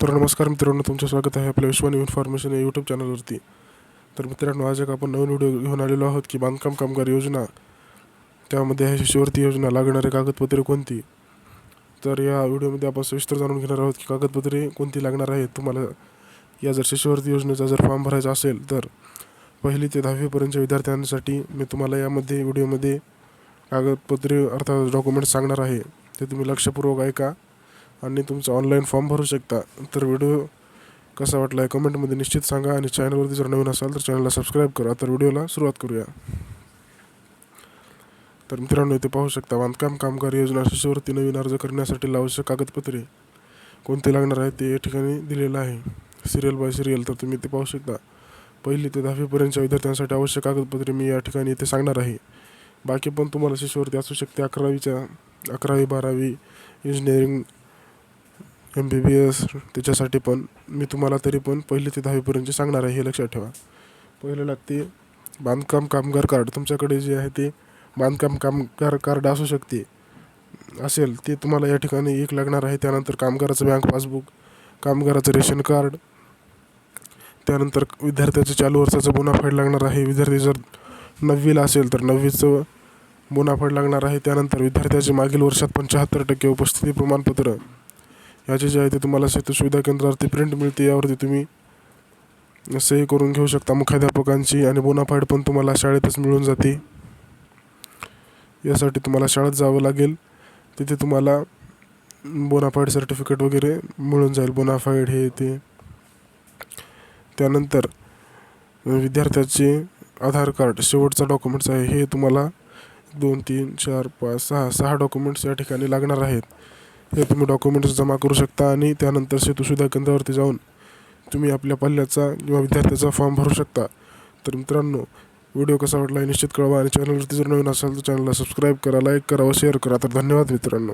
तर नमस्कार मित्रांनो तुमचं स्वागत आहे आपल्या विश्वानी इन्फॉर्मेशन या यूट्यूब चॅनलवरती. तर मित्रांनो आज एक आपण नवीन व्हिडिओ घेऊन आलेलो आहोत की बांधकाम कामगार योजना. त्यामध्ये आहे शिष्यवृत्ती योजना लागणारे कागदपत्रे कोणती? तर या व्हिडिओमध्ये आपण सविस्तर जाणून घेणार आहोत की कागदपत्रे कोणती लागणार आहेत. तुम्हाला या जर शिष्यवृत्ती योजनेचा जर फॉर्म भरायचा असेल तर पहिली ते दहावीपर्यंतच्या विद्यार्थ्यांसाठी मी तुम्हाला यामध्ये व्हिडिओमध्ये कागदपत्रे अर्थात डॉक्युमेंट्स सांगणार आहे. ते तुम्ही लक्षपूर्वक ऐका. आणि तुमचा ऑनलाईन फॉर्म भरू शकता. तर व्हिडिओ कसा वाटला आहे कमेंटमध्ये निश्चित सांगा आणि चॅनलवरती जर नवीन असाल तर चॅनलला सबस्क्राईब करा. तर व्हिडिओला सुरुवात करूया. तर मित्रांनो इथे पाहू शकता बांधकाम कामगार योजना शिष्यवृत्ती नवीन अर्ज करण्यासाठी आवश्यक कागदपत्रे. कोणते लागणार आहेत ते या ठिकाणी दिलेलं आहे. सिरियल बाय सिरियल तर तुम्ही ते पाहू शकता. पहिली ते दहावीपर्यंतच्या विद्यार्थ्यांसाठी आवश्यक कागदपत्रे मी या ठिकाणी इथे सांगणार आहे. बाकी पण तुम्हाला शिष्यवृत्ती असू शकते अकरावीच्या अकरावी बारावी engineering M B B S त्याच्यासाठी पण मी तुम्हाला तरी पण पहिली ते दहावीपर्यंतचे सांगणार आहे हे लक्षात ठेवा. पहिले लागते बांधकाम कामगार कार्ड. तुमच्याकडे जे आहे ते बांधकाम कामगार कार्ड असू शकते. असेल ते तुम्हाला या ठिकाणी एक लागणार आहे. त्यानंतर कामगाराचं बँक पासबुक कामगाराचं रेशन कार्ड त्यानंतर विद्यार्थ्याचं चालू वर्षाचं बोनाफाईड लागणार आहे. विद्यार्थी जर नववीला असेल तर नववीचं बोनाफाईड लागणार आहे. त्यानंतर विद्यार्थ्याचे मागील वर्षात पंच्याहत्तर टक्के उपस्थिती प्रमाणपत्र याचे जे आहे ते तुम्हाला शेती सुविधा केंद्रावरती प्रिंट मिळते यावरती तुम्ही सही करून घेऊ शकता. मुख्याध्यापकांची आणि बोनाफाईड पण तुम्हाला शाळेतच मिळून जाते. यासाठी तुम्हाला शाळेत जावं लागेल. तिथे तुम्हाला बोनाफाईड सर्टिफिकेट वगैरे मिळून जाईल. बोनाफाईड हे ते. त्यानंतर विद्यार्थ्याचे आधार कार्ड शेवटचा डॉक्युमेंट्स आहे. हे तुम्हाला दोन तीन चार पाच सहा सहा डॉक्युमेंट्स या ठिकाणी लागणार आहेत. हे तुम्ही डॉक्युमेंट्स जमा करू शकता आणि त्यानंतर सेतुसुधा केंद्रावरती जाऊन तुम्ही आपल्या पल्ल्याचा किंवा विद्यार्थ्याचा फॉर्म भरू शकता. तर मित्रांनो व्हिडिओ कसा वाटला हे निश्चित कळवा आणि चॅनलवरती जर नवीन असाल तर चॅनलला सबस्क्राईब करा लाईक करा व शेअर करा. तर धन्यवाद मित्रांनो.